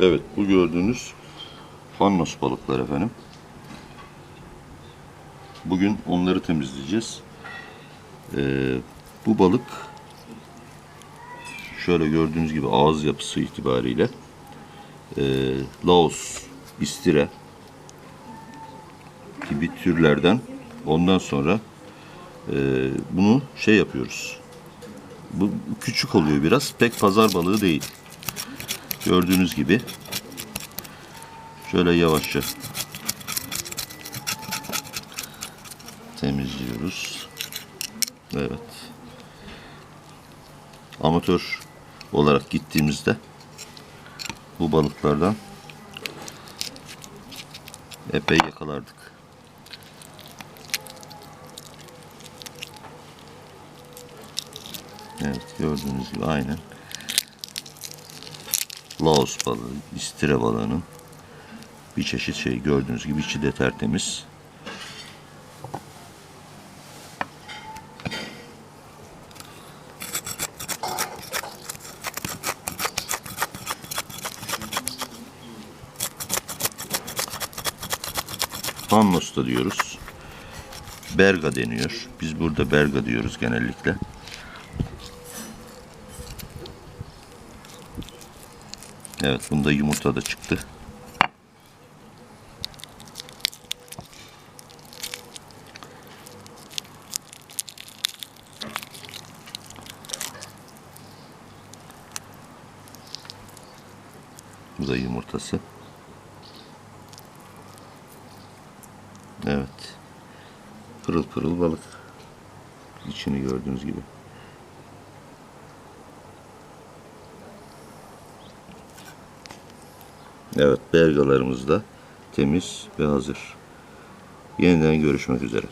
Evet bu gördüğünüz fannos balıklar efendim. Bugün onları temizleyeceğiz. Ee, bu balık şöyle gördüğünüz gibi ağız yapısı itibariyle e, Laos, istire gibi türlerden ondan sonra e, bunu şey yapıyoruz. Bu küçük oluyor biraz. Pek pazar balığı değil. Gördüğünüz gibi şöyle yavaşça temizliyoruz. Evet. Amatör olarak gittiğimizde bu balıklardan epey yakalardık. Evet gördüğünüz gibi aynen. Laos balığı, istire balığının bir çeşit şey gördüğünüz gibi içi de tertemiz. Pannos da diyoruz. Berga deniyor. Biz burada berga diyoruz genellikle. Evet bunda yumurta da çıktı. Bu da yumurtası. Evet. Pırıl pırıl balık. İçini gördüğünüz gibi. Evet, belgalarımız da temiz ve hazır. Yeniden görüşmek üzere.